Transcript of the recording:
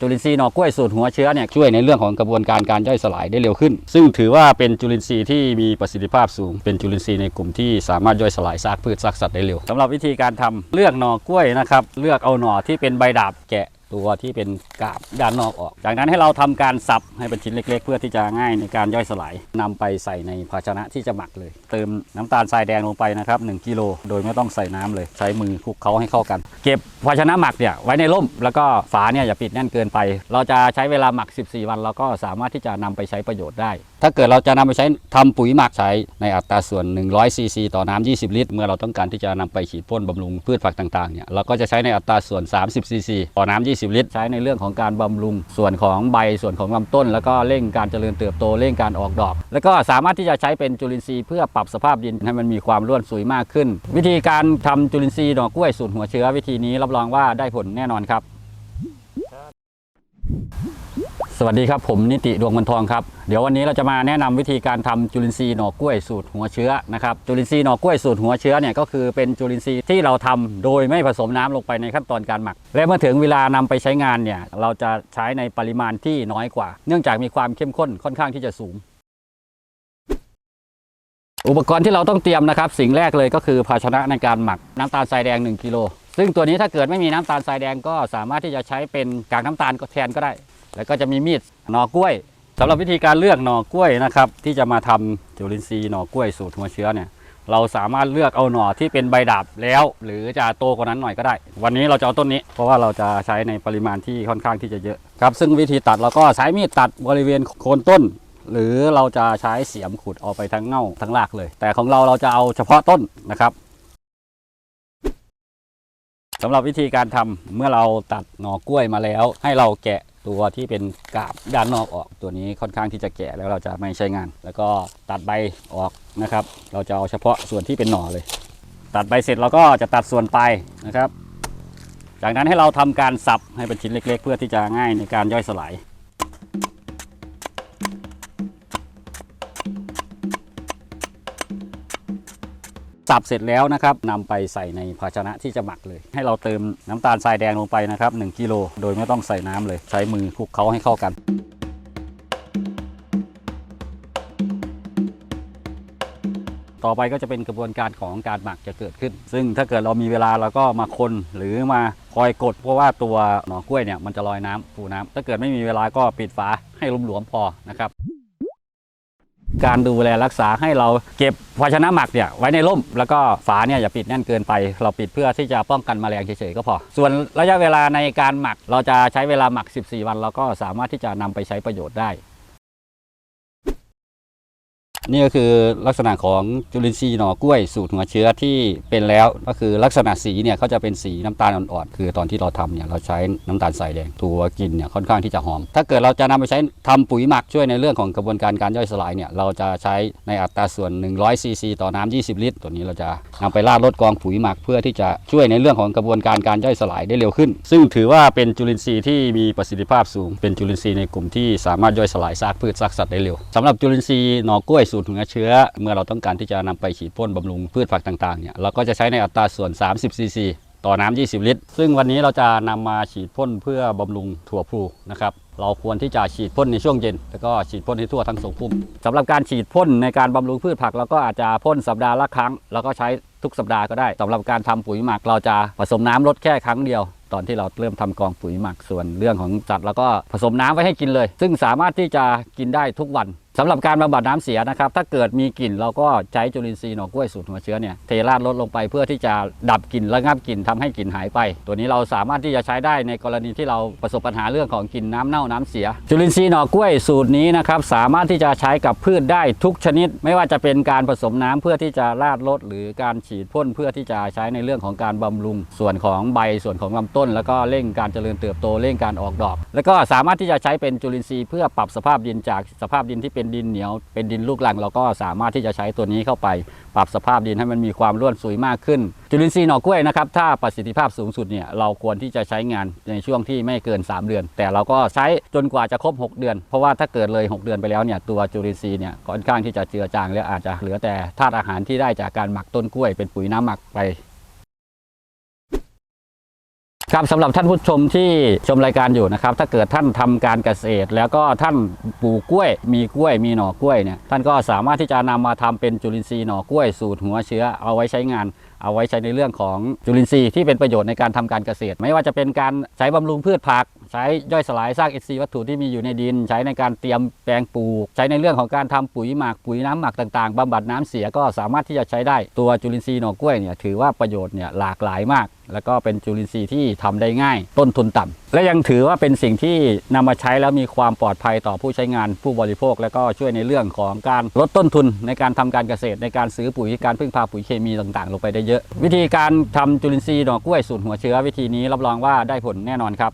จุลินทรีย์หน่อกล้วยสูตรหัวเชื้อเนี่ยช่วยในเรื่องของกระบวนการการย่อยสลายได้เร็วขึ้น ซึ่งถือว่าเป็นจุลินทรีย์ที่มีประสิทธิภาพสูง เป็นจุลินทรีย์ในกลุ่มที่สามารถย่อยสลายซากพืชซากสัตว์ได้เร็วสำหรับวิธีการทำเลือกหน่อกล้วยนะครับเลือกเอาหน่อที่เป็นใบดาบแกะ ตัวที่เป็นกาบด้านนอกออก จากนั้นให้เราทำการสับให้เป็นชิ้นเล็ก ๆ เพื่อที่จะง่ายในการย่อยสลายนำไปใส่ในภาชนะที่จะหมักเลย เติมน้ำตาลทรายแดงลงไปนะครับ1กิโลโดยไม่ต้องใส่น้ำเลย ใช้มือคลุกเคล้าให้เข้ากัน เก็บภาชนะหมักเนี่ยไว้ในร่ม แล้วก็ฝาเนี่ยอย่าปิดแน่นเกินไป เราจะใช้เวลาหมัก 14 วันเราก็สามารถที่จะนำไปใช้ประโยชน์ได้ ถ้าเกิดเราจะนำไปใช้ทำปุ๋ยหมักใช้ในอัตราส่วน100ซีซีต่อน้ำ20 ลิตร เมื่อเราต้องการที่จะนำไปฉีดพ่นบำรุงพืชผักต่างๆเนี่ยเราก็จะใช้ในอัตราส่วน 30ซีซีต่อน้ำ20ลิตร ใช้ในเรื่องของการบำรุง ส่วนของใบส่วนของลำต้น แล้วก็เร่งการเจริญเติบโตเร่งการออกดอก แล้วก็สามารถที่จะใช้เป็นจุลินทรีย์เพื่อปรับสภาพดินให้มันมีความร่วนสุยมากขึ้น วิธีการทำจุลินทรีย์ดอกกล้วยสูตรหัวเชื้อวิธีนี้รับรองว่าได้ผลแน่นอนครับ สวัสดีครับผมนิติดวงมันทองครับเดี๋ยววันนี้เราจะมาแนะนำวิธีการทำจุลินทรีย์หน่อกล้วยสูตรหัวเชื้อนะครับจุลินทรีย์หน่อกล้วยสูตรหัวเชื้อเนี่ยก็คือเป็นจุลินทรีย์ที่เราทำโดยไม่ผสมน้ำลงไปในขั้นตอนการหมัก และเมื่อถึงเวลานำไปใช้งานเนี่ยเราจะใช้ในปริมาณที่น้อยกว่า เนื่องจากมีความเข้มข้นค่อนข้างที่จะสูง อุปกรณ์ที่เราต้องเตรียมนะครับ สิ่งแรกเลยก็คือภาชนะในการหมักน้ำตาลทรายแดง 1กิโลซึ่งตัวนี้ถ้าเกิดไม่มีน้ำตาลทรายแดงก็สามารถที่จะใช้เป็นกากน้ำตาลก็แทนก็ได้ แล้วก็จะมีมีดหน่อกล้วยสำหรับวิธีการเลือกหน่อกล้วยนะครับ ที่จะมาทำจุลินทรีย์หน่อกล้วยสูตรหัวเชื้อเนี่ยเราสามารถเลือกเอาหน่อที่เป็นใบดาบแล้ว หรือจะโตกว่านั้นหน่อยก็ได้ วันนี้เราจะเอาต้นนี้ เพราะว่าเราจะใช้ในปริมาณที่ค่อนข้างที่จะเยอะครับ ซึ่งวิธีตัดเราก็ใช้มีดตัดบริเวณโคนต้น หรือเราจะใช้เสียมขุดเอาไปทั้งเง่าทั้งรากเลย แต่ของเราเราจะเอาเฉพาะต้นนะครับสำหรับวิธีการทำเมื่อเราตัดหน่อกล้วยมาแล้ว ให้เราแกะ ตัวที่เป็นกาบด้านนอกออกตัวนี้ค่อนข้างที่จะแก่แล้วเราจะไม่ใช้งาน แล้วก็ตัดใบออกนะครับ เราจะเอาเฉพาะส่วนที่เป็นหน่อเลย ตัดใบเสร็จเราก็จะตัดส่วนปลายนะครับ จากนั้นให้เราทำการสับให้เป็นชิ้นเล็ก ๆ เพื่อที่จะง่ายในการย่อยสลาย สับเสร็จแล้วนะครับนำไปใส่ในภาชนะที่จะหมักเลย ให้เราเติมน้ำตาลทรายแดงลงไปนะครับ1กิโลโดยไม่ต้องใส่น้ำเลย ใช้มือคลุกเคล้าให้เข้ากันต่อไปก็จะเป็นกระบวนการของการหมักจะเกิดขึ้น ซึ่งถ้าเกิดเรามีเวลาเราก็มาคนหรือมาคอยกด เพราะว่าตัวหน่อกล้วยเนี่ยมันจะลอยน้ำฟูน้ำถ้าเกิดไม่มีเวลาก็ปิดฝาให้หลวมๆพอนะครับ การดูแลรักษาให้เราเก็บภาชนะหมักเนี่ยไว้ในร่ม แล้วก็ฝาเนี่ยอย่าปิดแน่นเกินไป เราปิดเพื่อที่จะป้องกันแมลงเฉยๆก็พอ ส่วนระยะเวลาในการหมักเราจะใช้เวลาหมัก 14 วัน เราก็สามารถที่จะนำไปใช้ประโยชน์ได้ นี่ก็คือลักษณะของจุลินทรีย์หน่อกล้วยสูตรหัวเชื้อที่เป็นแล้วก็คือลักษณะสีเนี่ยเขาจะเป็นสีน้ำตาลอ่อนๆคือตอนที่เราทำเนี่ยเราใช้น้ำตาลใส่แดงตัวกลินเนี่ยค่อนข้างที่จะหอม ถ้าเกิดเราจะนำไปใช้ทำปุ๋ยหมักช่วยในเรื่องของกระบวนการการย่อยสลายเนี่ยเราจะใช้ในอัตราส่วน 100ซีซีต่อน้ำ20 ลิตร ตัวนี้เราจะนำไปราดลดกองปุ๋ยหมักเพื่อที่จะช่วยในเรื่องของกระบวนการการย่อยสลายได้เร็วขึ้น ซึ่งถือว่าเป็นจุลินทรีย์ที่มีประสิทธิภาพสูง เป็นจุลินทรีย์ในกลุ่มที่สามารถย่อยสลายซากพืชซากสัตว์ได้เร็วสำหรับจุลินทรีย์หน่อกล้วยสูตรหัวเชื้อ เมื่อเราต้องการที่จะนำไปฉีดพ่นบำรุงพืชผักต่างๆเนี่ยเราก็จะใช้ในอัตราส่วน 30 ซีซีต่อน้ำ20 ลิตร ซึ่งวันนี้เราจะนำมาฉีดพ่นเพื่อบำรุงถั่วพลูนะครับ เราควรที่จะฉีดพ่นในช่วงเย็น แล้วก็ฉีดพ่นให้ทั่วทั้งสองพุ่มสำหรับการฉีดพ่นในการบำรุงพืชผักเราก็อาจจะพ่นสัปดาห์ละครั้ง แล้วก็ใช้ทุกสัปดาห์ก็ได้สำหรับการทำปุ๋ยหมักเราจะผสมน้ำลดแค่ครั้งเดียว ตอนที่เราเริ่มทำกองปุ๋ยหมักส่วนเรื่องของสัตว์เราก็ผสมน้ำไว้ให้กินเลย ซึ่งสามารถที่จะกินได้ทุกวัน สำหรับการบำบัดน้ำเสียนะครับ ถ้าเกิดมีกลิ่นเราก็ใช้จุลินทรีย์หน่อกล้วยสูตรหัวเชื้อเนี่ยเทราดลดลงไปเพื่อที่จะดับกลิ่นระงับกลิ่นทำให้กลิ่นหายไป ตัวนี้เราสามารถที่จะใช้ได้ในกรณีที่เราประสบปัญหาเรื่องของกลิ่นน้ำเน่าน้ำเสีย จุลินทรีย์หน่อกล้วยสูตรนี้นะครับสามารถที่จะใช้กับพืชได้ทุกชนิด ไม่ว่าจะเป็นการผสมน้ำเพื่อที่จะราดลดหรือการฉีดพ่นเพื่อที่จะใช้ในเรื่องของการบำรุง ส่วนของใบส่วนของลำต้น แล้วก็เร่งการเจริญเติบโตเร่งการออกดอก แล้วก็สามารถที่จะใช้เป็นจุลินทรีย์เพื่อปรับสภาพดินจากสภาพดินที่เป็นดินเหนียว เป็นดินลูกรังเราก็สามารถที่จะใช้ตัวนี้เข้าไป ปรับสภาพดินให้มันมีความร่วนสุยมากขึ้น จุลินทรีย์หน่อกล้วยนะครับถ้าประสิทธิภาพสูงสุดเนี่ยเราควรที่จะใช้งานในช่วงที่ไม่เกิน 3 เดือน แต่เราก็ใช้จนกว่าจะครบ 6 เดือน เพราะว่าถ้าเกิดเลย 6 เดือนไปแล้วเนี่ยตัวจุลินทรีย์เนี่ยค่อนข้างที่จะเจือจางแล้วอาจจะเหลือแต่ธาตุอาหารที่ได้จากการหมักต้นกล้วยเป็นปุ๋ยน้ำหมักไป ครับสำหรับท่านผู้ชมที่ชมรายการอยู่นะครับ ถ้าเกิดท่านทำการเกษตร แล้วก็ท่านปลูกกล้วย มีกล้วย มีหน่อกล้วยเนี่ยท่านก็สามารถที่จะนำมาทำเป็นจุลินทรีย์หน่อกล้วยสูตรหัวเชื้อเอาไว้ใช้งาน เอาไว้ใช้ในเรื่องของจุลินทรีย์ที่เป็นประโยชน์ในการทำการเกษตร ไม่ว่าจะเป็นการใช้บำรุงพืชผัก ใช้ย่อยสลายซากอินทรีย์วัตถุที่มีอยู่ในดิน ใช้ในการเตรียมแปลงปลูก ใช้ในเรื่องของการทำปุ๋ยหมักปุ๋ยน้ำหมักต่างๆบำบัดน้ำเสียก็สามารถที่จะใช้ได้ตัวจุลินทรีย์หน่อกล้วยเนี่ยถือว่าประโยชน์เนี่ยหลากหลายมาก แล้วก็เป็นจุลินทรีย์ที่ทำได้ง่าย ต้นทุนต่ำและยังถือว่าเป็นสิ่งที่นำมาใช้แล้วมีความปลอดภัยต่อผู้ใช้งานผู้บริโภค แล้วก็ช่วยในเรื่องของการลดต้นทุนในการทำการเกษตรในการซื้อปุ๋ยการพึ่งพาปุ๋ยเคมีต่างๆ ลงไปได้เยอะ วิธีการทำจุลินทรีย์หน่อกล้วยสูตรหัวเชื้อวิธีนี้รับรองว่าได้ผลแน่นอนครับ